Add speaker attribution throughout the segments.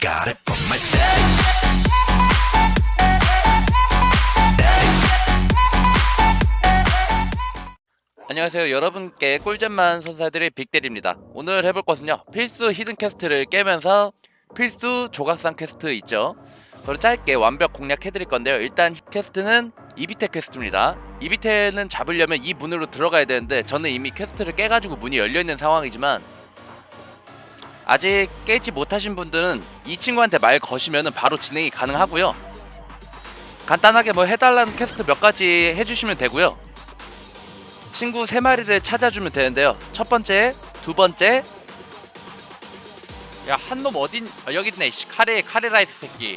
Speaker 1: got it from my daddy.
Speaker 2: 안녕하세요. 여러분께 꿀잼만 선사들의 빅데리입니다. 오늘 해볼 것은요. 필수 히든 퀘스트를 깨면서 필수 조각상 퀘스트 있죠? 그걸 짧게 완벽 공략해드릴 건데요. 일단 퀘스트는 이비테 퀘스트입니다. 이비테는 잡으려면 이 문으로 들어가야 되는데 저는 이미 퀘스트를 깨가지고 문이 열려있는 상황이지만 아직 깨지 못하신 분들은 이 친구한테 말 거시면 바로 진행이 가능하고요 간단하게 뭐 해달라는 퀘스트 몇 가지 해주시면 되고요 친구 세 마리를 찾아주면 되는데요. 첫 번째, 두 번째. 야 한 놈 어딘? 아, 여기 있네. 씨, 카레 카레 라이스 새끼.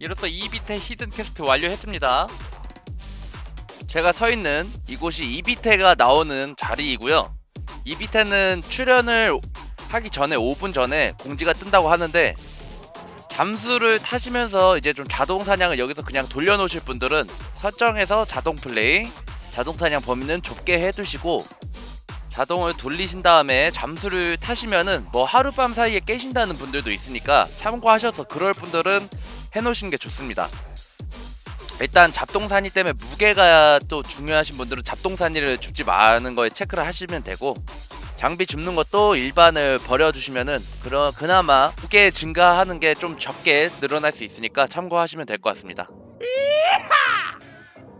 Speaker 2: 이로써 이 비테 히든 퀘스트 완료했습니다. 제가 서 있는 이곳이 이비테가 나오는 자리이고요. 이비테는 출연을 하기 전에 5분 전에 공지가 뜬다고 하는데 잠수를 타시면서 이제 좀 자동 사냥을 여기서 그냥 돌려놓으실 분들은 설정에서 자동 플레이 자동 사냥 범위는 좁게 해두시고 자동을 돌리신 다음에 잠수를 타시면은 뭐 하룻밤 사이에 깨신다는 분들도 있으니까 참고하셔서 그럴 분들은 해놓으신 게 좋습니다. 일단 잡동사니 때문에 무게가 또 중요하신 분들은 잡동사니를 줍지 마는 거에 체크를 하시면 되고 장비 줍는 것도 일반을 버려주시면은 그러, 그나마 무게 증가하는 게 좀 적게 늘어날 수 있으니까 참고하시면 될 것 같습니다.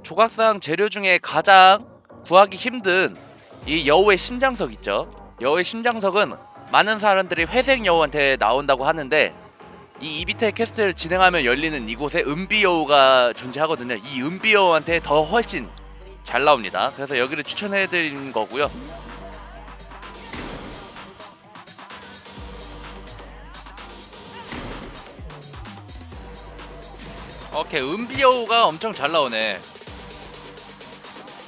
Speaker 2: 조각상 재료 중에 가장 구하기 힘든 이 여우의 심장석 있죠. 여우의 심장석은 많은 사람들이 회색 여우한테 나온다고 하는데 이 이비테 퀘스트를 진행하면 열리는 이곳에 은비 여우가 존재하거든요. 이 은비 여우한테 더 훨씬 잘 나옵니다. 그래서 여기를 추천해 드리는 거고요. 오케이 은비 여우가 엄청 잘 나오네.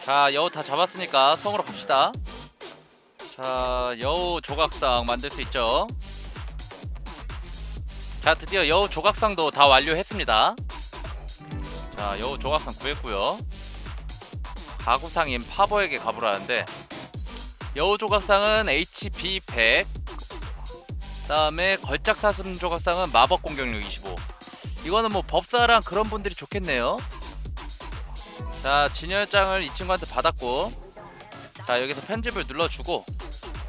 Speaker 2: 자 여우 다 잡았으니까 성으로 갑시다. 자 여우 조각상 만들 수 있죠? 자 드디어 여우 조각상도 다 완료했습니다. 자 여우 조각상 구했고요. 가구상인 파버에게 가보라는데 여우 조각상은 HP 100 다음에 걸작 사슴 조각상은 마법 공격력 25 이거는 뭐 법사랑 그런 분들이 좋겠네요. 자 진열장을 이 친구한테 받았고 자 여기서 편집을 눌러주고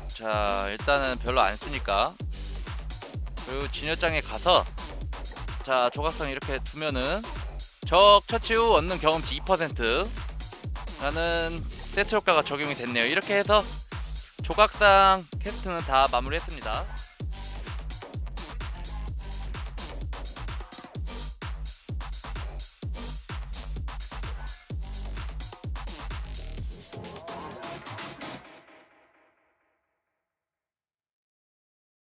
Speaker 2: 자 일단은 별로 안 쓰니까. 그리고 진열장에 가서 자 조각상 이렇게 두면은 적 처치 후 얻는 경험치 2% 라는 세트 효과가 적용이 됐네요. 이렇게 해서 조각상 퀘스트는 다 마무리했습니다